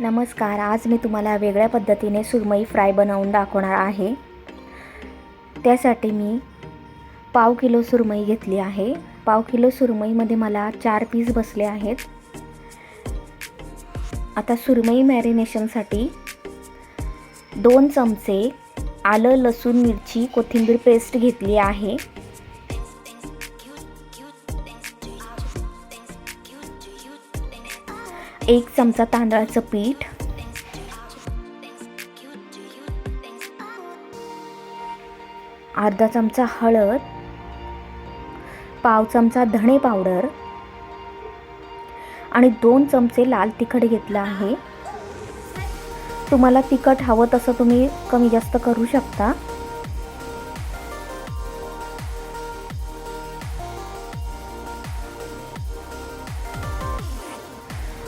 नमस्कार आज मी तुम्हाला वेगळ्या पद्धतीने सुरमई फ्राय बनवून दाखवणार आहे. त्यासाठी मी पाव किलो सुरमई घेतली आहे. पाव किलो सुरमईमध्ये मला चार पीस बसले आहेत. आता सुरमई मॅरिनेशनसाठी दोन चमचे आलं लसूण मिरची कोथिंबीर पेस्ट घेतली आहे. एक चमचा तांदळाचं पीठ. अर्धा चमचा हळद. पाव चमचा धणे पावडर. आणि दोन चमचे लाल तिखट घेतलं आहे. तुम्हाला तिखट हवं तसं तुम्ही कमी जास्त करू शकता.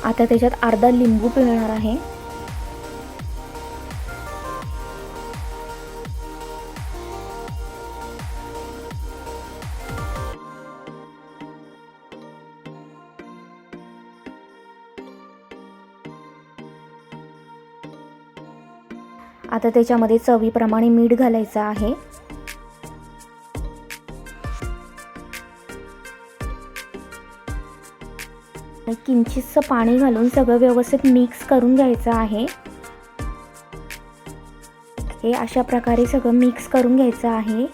आता त्याच्यात अर्धा लिंबू पिळणार आहे. आता त्याच्यामध्ये चवीप्रमाणे मीठ घालायचं आहे. किंचितचं पाणी घालून सगळं व्यवस्थित मिक्स करून घ्यायचं आहे. हे अशा प्रकारे सगळं मिक्स करून घ्यायचं आहे.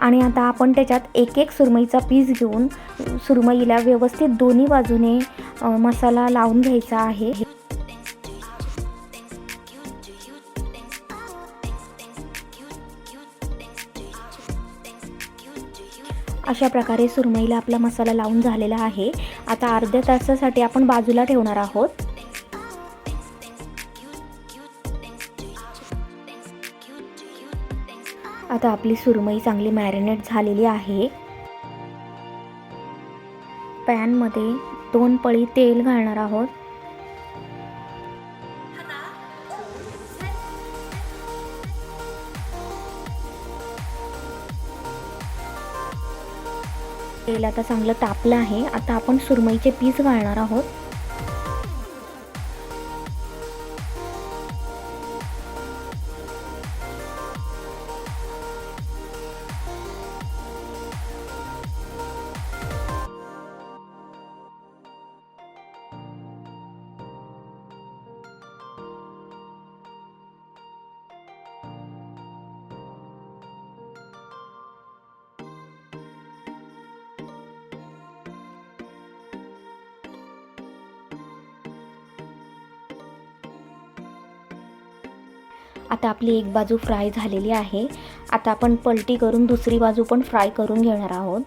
आणि आता आपण त्याच्यात एक एक सुरमईचा पीस घेऊन सुरमईला व्यवस्थित दोन्ही बाजूने मसाला लावून घ्यायचा आहे. अशा प्रकारे सुरमईला आपला मसाला लावून झालेला आहे. आता अर्ध्या तासासाठी आपण बाजूला ठेवणार आहोत. आता आपली सुरमई चांगली मॅरिनेट झालेली आहे. पॅनमध्ये दोन पळी तेल घालणार आहोत. तेल आता चांगलं तापलं आहे. आता आपण सुरमईचे पीस घालणार आहोत. आता आपली एक बाजू फ्राय झालेली आहे. आता आपण पलटी करून दुसरी बाजू पण फ्राय करून घेणार आहोत.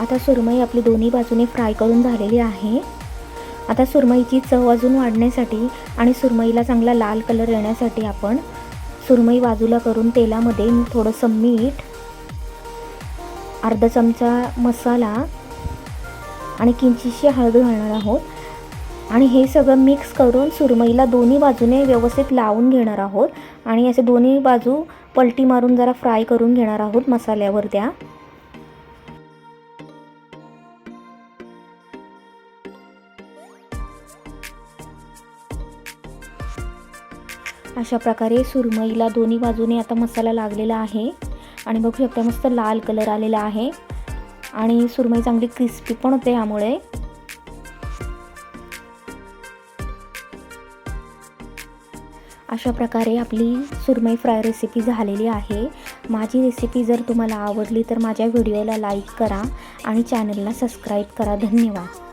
आता सुरमई आपली दोन्ही बाजूने फ्राय करून झालेली आहे. आता सुरमईची चव अजून वाढण्यासाठी आणि सुरमईला चांगला लाल कलर येण्यासाठी आपण सुरमई बाजूला करून तेलामध्ये थोडंसं मीठ अर्धा चमचा मसाला आणि किंचितशी हळद घालणार आहोत. आणि हे सगळं मिक्स करून सुरमईला दोन्ही बाजूने व्यवस्थित लावून घेणार आहोत. आणि असे दोन्ही बाजू पलटी मारून जरा फ्राय करून घेणार आहोत मसाल्यावर त्या. अशा प्रकारे सुरमईला दोन्ही बाजूने आता मसाला लागलेला आहे. आणि बघू शकता मस्त लाल कलर आलेला आहे. आणि सुरमई चांगली क्रिस्पी पण होते यामुळे. अशा प्रकारे आपली सुरमई फ्राय रेसिपी झालेली आहे. माझी रेसिपी जर तुम्हाला आवडली तर माझ्या व्हिडिओला लाईक करा आणि चॅनलला सबस्क्राईब करा. धन्यवाद.